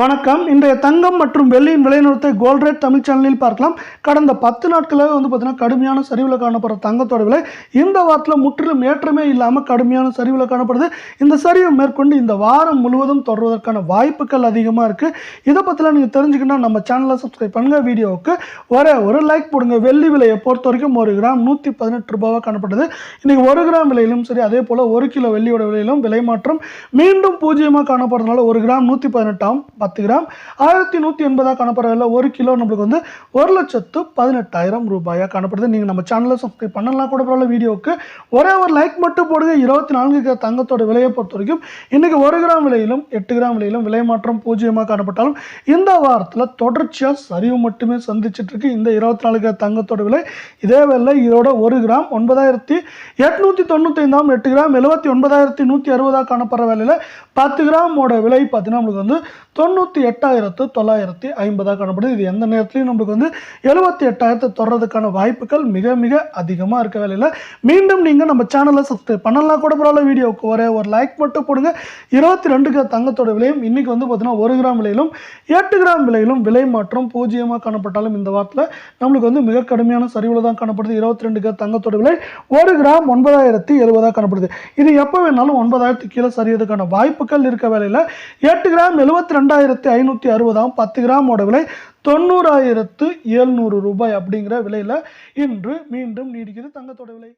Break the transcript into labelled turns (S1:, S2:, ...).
S1: வணக்கம். இன்றைய தங்கம் மற்றும் வெள்ளியின் விலை நிறுவனத்தை கோல்ட் ரேட் தமிழ் சேனலில் பார்க்கலாம். கடந்த பத்து நாட்களாக வந்து பார்த்தீங்கன்னா கடுமையான சரிவில் காணப்படுற தங்கத்தோட விலை இந்த வாரத்தில் முற்றிலும் ஏற்றமே இல்லாமல் கடுமையான சரிவில் காணப்படுது. இந்த சரிவை மேற்கொண்டு இந்த வாரம் முழுவதும் தொடர்வதற்கான வாய்ப்புகள் அதிகமாக இருக்குது இதை பற்றிலாம் நீங்கள் தெரிஞ்சுக்கணும் நம்ம சேனலை சப்ஸ்கிரைப் பண்ணுங்கள் வீடியோவுக்கு ஒரே ஒரு லைக் போடுங்க. வெள்ளி விலையை பொறுத்த வரைக்கும் ஒரு கிராம் நூற்றி பதினெட்டு ரூபாவாக காணப்படுது இன்றைக்கி ஒரு கிராம் விலையிலும் சரி அதே போல் ஒரு கிலோ வெள்ளியோட விலையிலும் விலை மாற்றம் மீண்டும் பூஜ்ஜியமாக காணப்படுறதுனால ஒரு கிராம் நூற்றி பதினெட்டாம் பத்து கிராம். ஆயிரத்தி நூற்றி எண்பதாக காணப்படுறதில்ல ஒரு கிலோ நம்மளுக்கு வந்து ஒரு லட்சத்து பதினெட்டாயிரம் ரூபாயாக காணப்படுது. நீங்கள் நம்ம சேனலில் சப்ஸ்கிரைப் பண்ணலாம் கூட பரவாயில்ல வீடியோவுக்கு ஒரே ஒரு லைக் மட்டும் போடுங்க. இருபத்தி நான்கு கிலோ தங்கத்தோட விலையை பொறுத்த வரைக்கும் இன்றைக்கி ஒரு கிராம் விலையிலும் எட்டு கிராம் விலையிலும் விலை மாற்றம் பூஜ்ஜியமாக காணப்பட்டாலும் இந்த வாரத்தில் தொடர்ச்சியாக சரிவு மட்டுமே சந்திச்சிட்டு இருக்கு இந்த இருபத்தி நாலு கிலோ தங்கத்தோட விலை இதே வேலை இதோட ஒரு கிராம் ஒன்பதாயிரத்தி எட்நூற்றி தொண்ணூத்தைந்தாம் எட்டு கிராம் எழுபத்தி ஒன்பதாயிரத்தி நூற்றி அறுபதாக காணப்படுற வேலையில் பத்து கிராமோட விலை பார்த்தீங்கன்னா நம்மளுக்கு வந்து தொண்ணூற்றி எட்டாயிரத்து தொள்ளாயிரத்தி ஐம்பதாக காணப்படுது. இது எந்த நேரத்துலையும் நம்மளுக்கு வந்து எழுபத்தி எட்டாயிரத்து தொடர்றதுக்கான வாய்ப்புகள் மிக மிக அதிகமாக இருக்க வேலையில் மீண்டும் நீங்கள் நம்ம சேனலை சப்ஸ்கிரைப் பண்ணலாம் கூட பரவாயில்ல வீடியோவுக்கு ஒரே ஒரு லைக் மட்டும் போடுங்க. இருபத்தி ரெண்டு கிராம் தங்கத்தோட விலையும் இன்றைக்கி வந்து பார்த்தீங்கன்னா ஒரு கிராம் விலையிலும் எட்டு கிராம் விலையிலும் விலை மாற்றம் பூஜ்ஜியமாக காணப்பட்டாலும் இந்த வாரத்தில் நம்மளுக்கு வந்து மிக கடுமையான சரிவில் தான் காணப்படுது. இருபத்தி ரெண்டு கிராம் தங்கத்தோட விலை ஒரு கிராம் ஒன்பதாயிரத்தி எழுபதாக காணப்படுது. இது எப்போ வேணாலும் ஒன்பதாயிரத்து கீழே சரியதுக்கான வாய்ப்புகள் இருக்க வேலையில் எட்டு கிராம் எழுபத்தி ரெண்டாயிரம் ரெண்டாயிரத்தி ஐநூற்றி அறுபதாம் பத்து கிராமோட விலை தொண்ணூறாயிரத்து எழுநூறு ரூபாய் அப்படிங்கிற விலையில் இன்று மீண்டும் நீடிக்கிறது தங்கத்தோட விலை.